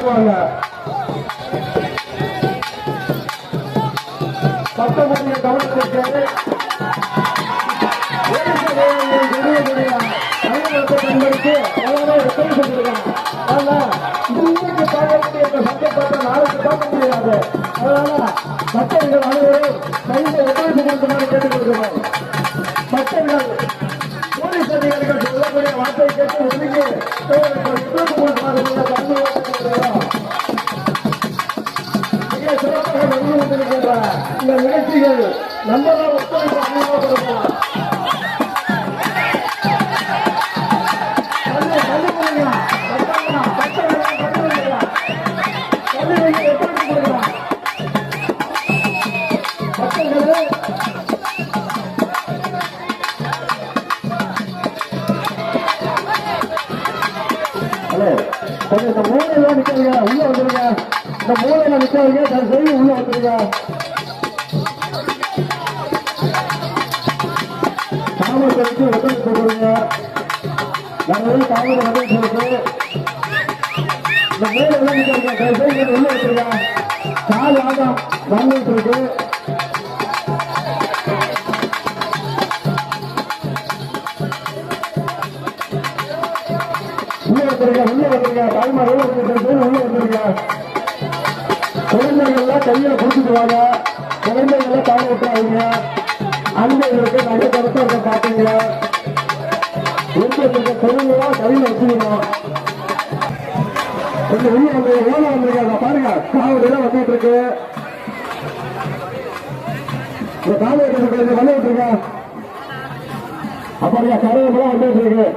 வாங்க. பத்தொன்பது கவனத்திற்கு மக்கள்கள் அனைவரும் கையில் ஒத்துழைப்பு கொடுக்குமாறு கேட்டுக்கொள்கிறோம் மக்கள்கள் போலீஸ் அதிகாரிகள் சொல்லக்கூடிய வார்த்தை கேட்டு ஒதுங்கி ஒத்துழைப்பு கொடுக்குமாறு மிக சிறப்பாக நடந்து கொண்டிருக்கின்ற இந்த நிகழ்ச்சிகள் நம்மளால் ஒத்துழைப்பு அதிகமாக கொடுக்கலாம் தள்ளி, கொஞ்சம் இந்த மூலையில நிக்காதீங்க. உள்ள வந்துருங்க. இந்த மூலையில நிக்காதீங்க. தயவு செய்து உள்ள வந்துருங்க. தாமதத்துக்கு உதவி கொடுங்க நாங்கள் தாமதம் வந்துட்டு இருக்கு இந்த மூலையில தயவு செய்து உள்ள வந்துருங்க. கால் வந்துருங்க உள்ள வந்துருங்க தாய்மார் உள்ள வந்துருங்க உள்ள வந்துருங்க குழந்தைகள்லாம் கையில குடிச்சிட்டு வாங்க குழந்தைகளை கால விட்டுறாங்க அன்பர்களுக்கு நல்ல கருத்தா இருக்க பாத்தீங்களா எங்க இருக்க கையில வச்சுக்கணும். கொஞ்சம் உள்ள வந்து ஓல வந்திருக்காங்க பாருங்க. காவடியெல்லாம் வந்துட்டு இருக்கு. இந்த காவடி கொஞ்சம் அப்படியா கரையெல்லாம் வந்துட்டு இருக்கு.